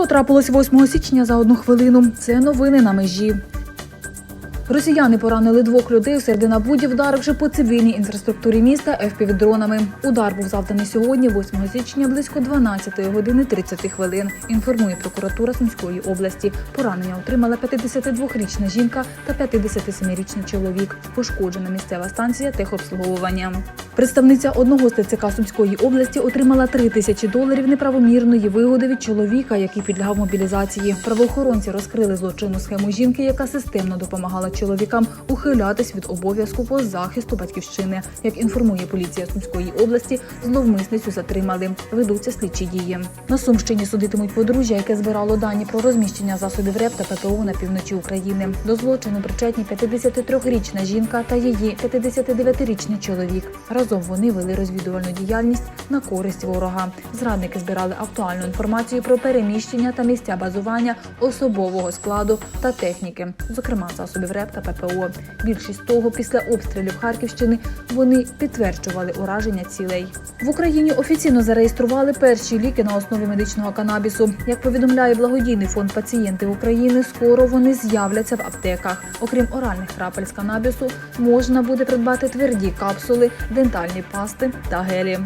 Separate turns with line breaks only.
Що трапилось 8 січня за одну хвилину? Це новини на межі. Росіяни поранили двох людей у Сердинабуді, вдаривши по цивільній інфраструктурі міста ФПВ-дронами. Удар був завданий сьогодні, 8 січня, близько 12 години 30 хвилин. Інформує прокуратура Сумської області. Поранення отримала 52-річна жінка та 57-річний чоловік. Пошкоджена місцева станція техобслуговування. Представниця одного з ТЦК Сумської області отримала 3 тисячі доларів неправомірної вигоди від чоловіка, який підлягав мобілізації. Правоохоронці розкрили злочинну схему жінки, яка системно допомагала чоловікам ухилятись від обов'язку по захисту батьківщини. Як інформує поліція Сумської області, зловмисницю затримали. Ведуться слідчі дії. На Сумщині судитимуть подружжя, яке збирало дані про розміщення засобів РЕП та ППО на півночі України. До злочину причетні 53-річна жінка та її 59-річний чоловік. Разом вони вели розвідувальну діяльність на користь ворога. Зрадники збирали актуальну інформацію про переміщення та місця базування особового складу та техніки, зокрема засобів РЕП та ППО. Більшість того після обстрілів Харківщини вони підтверджували ураження цілей. В Україні офіційно зареєстрували перші ліки на основі медичного канабісу. Як повідомляє благодійний фонд пацієнти України, скоро вони з'являться в аптеках. Окрім оральних крапель з канабісу, можна буде придбати тверді капсули, дентальні пасти та гелі.